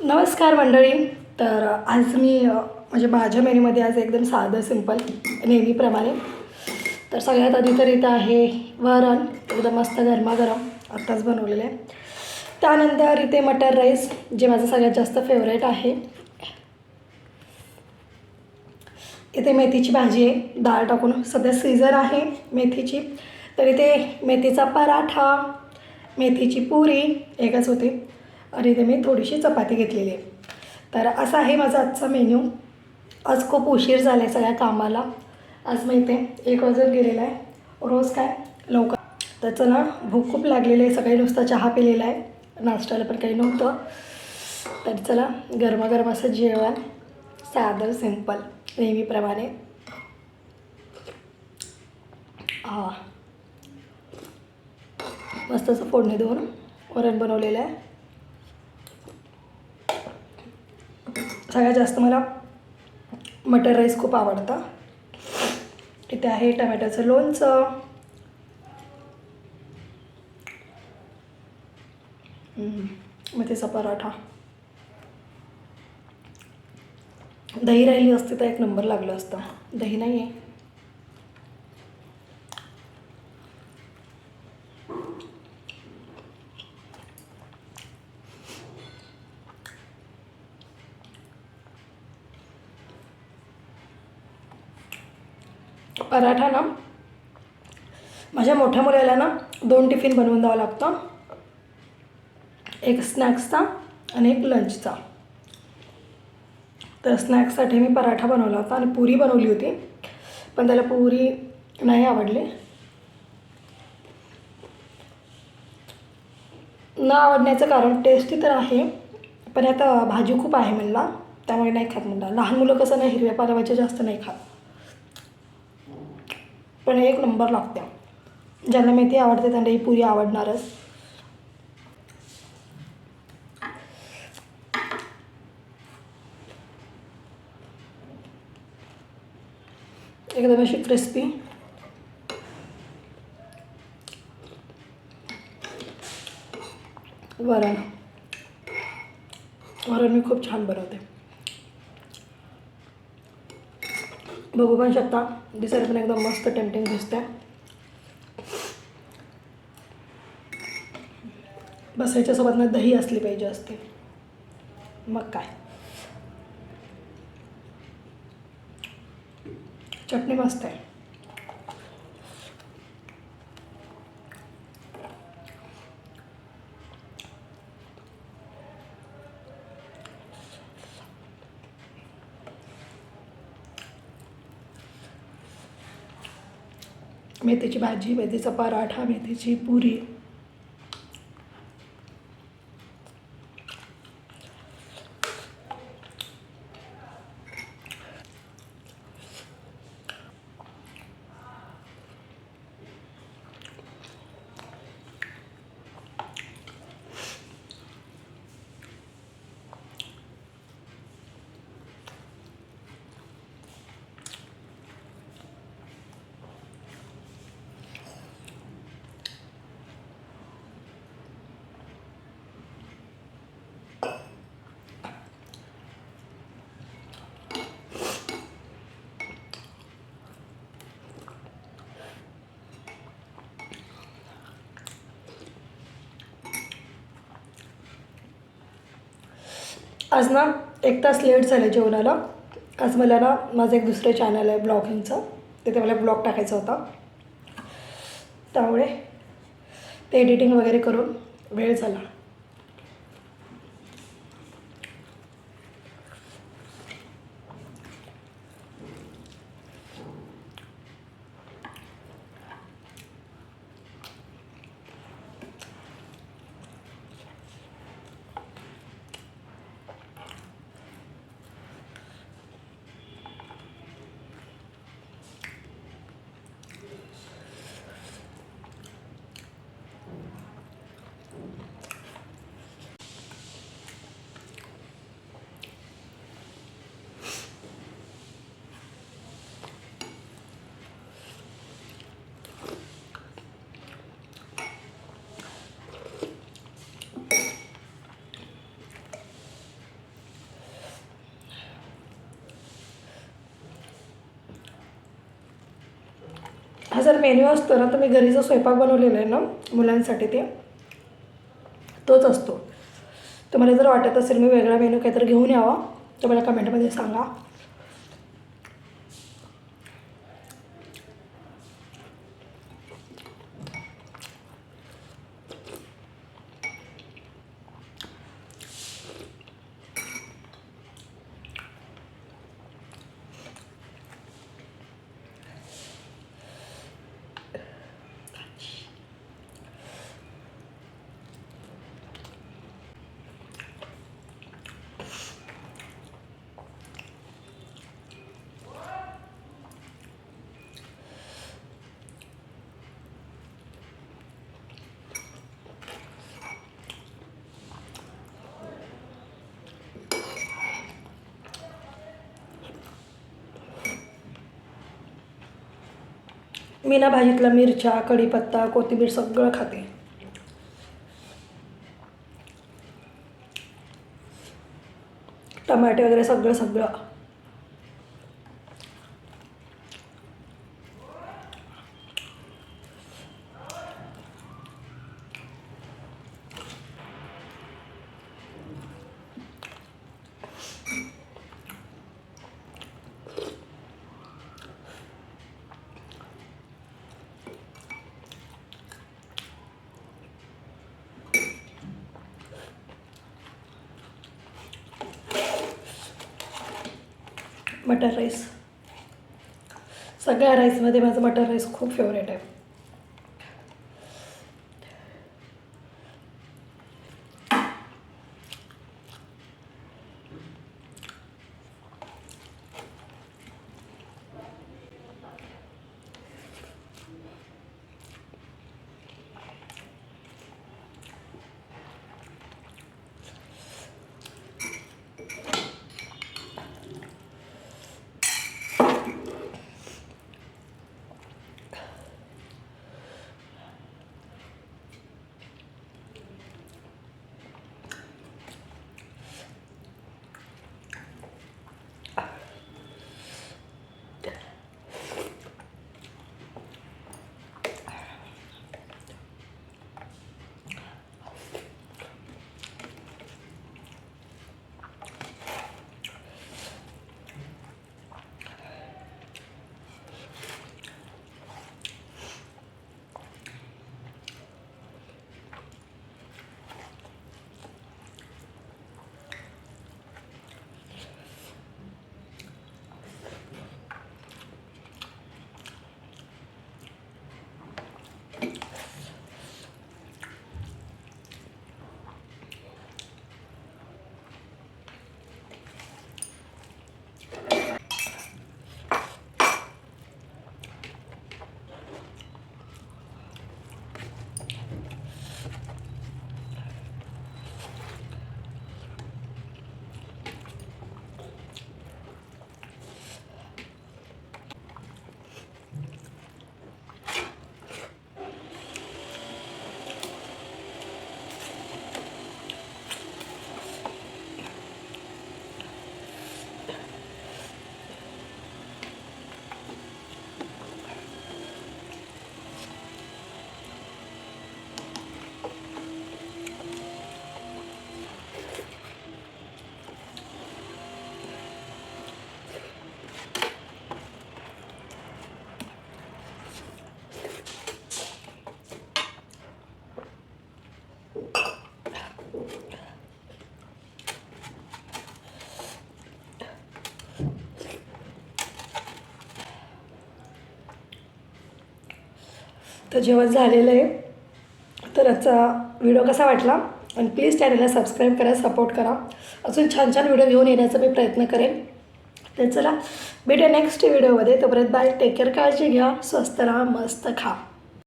नमस्कार मंडळी. तर आज मी म्हणजे माझ्या मेन्यूमध्ये आज एकदम साधं सिंपल नेहमीप्रमाणे. तर सगळ्यात आधी तर इथं आहे वरण. एकदम मस्त गरमागरम. आत्ताच बनवलेलं आहे. त्यानंतर इथे मटर राईस जे माझं सगळ्यात जास्त फेवरेट आहे. इथे मेथीची भाजी आहे. डाळ टाकून सध्या सीझन आहे मेथीची. तर इथे मेथीचा पराठा मेथीची पुरी एकच होती. आणि इथे मी थोडीशी चपाती घेतलेली आहे. तर असा आहे माझा आजचा मेन्यू. आज खूप उशीर झाला आहे सगळ्या कामाला. आज माहिती आहे एक वाजत गेलेला आहे. रोज काय? लवकर. तर चला भूक खूप लागलेली आहे. सकाळी नुसता चहा पिलेला आहे. नाश्त्याला पण काही नव्हतं. तर चला गरमागरम असं जेवण. साधं सिंपल नेहमीप्रमाणे. हा मस्त असं फोडणी देऊन वरण बनवलेलं आहे. सगळ्यात जास्त मला मटर राईस खूप आवडतं. इथे आहे टमॅटोचं लोणचं. मेथीचा पराठा. दही राहिली असते तर एक नंबर लागलं असतं. दही नाही आहे पराठा ना माझ्या मोठ्या मुलाला ना दोन टिफिन बनवून द्यावं लागतं. एक स्नॅक्सचा आणि एक लंचचा. तर स्नॅक्ससाठी मी पराठा बनवला होता आणि पुरी बनवली होती पण त्याला पुरी नाही आवडली. न आवडण्याचं कारण टेस्टी तर आहे पण आता भाजी खूप आहे म्हणला त्यामुळे नाही खात म्हणला. लहान मुलं कसं नाही हिरव्या पालाभाज्या जास्त नाही खात. पण एक नंबर लागते. ज्यांना मेथी आवडते त्यांना ही पुरी आवडणारच. एकदम अशी क्रिस्पी वरण. वरण मी खूप छान बनवते. बघू पण शकता. दिसायला पण एकदम मस्त टेम्पटिंग दिसते बस याच्यासोबत ना दही असली पाहिजे असते. मग काय? चटणी मस्त आहे. मेथीची भाजी मेथीचा पराठा मेथीची पुरी. आज ना एक तास लेट झालं जेवणाला. आज मला ना माझं एक दुसरं चॅनल आहे ब्लॉगिंगचं तिथे मला ब्लॉग टाकायचा होता. त्यामुळे ते एडिटिंग वगैरे करून वेळ झाला. हा जर मेन्यू असतो ना तर मी घरी जो स्वयंपाक बनवलेला आहे ना मुलांसाठी ते तोच असतो. तुम्हाला जर वाटत असेल मी वेगळा मेन्यू काहीतरी घेऊन यावा तर मला कमेंटमध्ये सांगा. मी ना भाजीतला मिरच्या कढीपत्ता कोथिंबीर सगळं खाते. टमाटे वगैरे सगळं सगळं. मटर राईस. सगळ्या राईसमध्ये माझं मटर राईस खूप फेवरेट आहे. तर जेवण झालेलं आहे तर आजचा व्हिडिओ कसा वाटला? आणि प्लीज चॅनलला सबस्क्राईब करा सपोर्ट करा. अजून छान छान व्हिडिओ घेऊन येण्याचा मी प्रयत्न करेन. तर चला भेटूया नेक्स्ट व्हिडिओमध्ये तोपर्यंत बाय टेक केअर काळजी घ्या. स्वस्त राहा मस्त खा.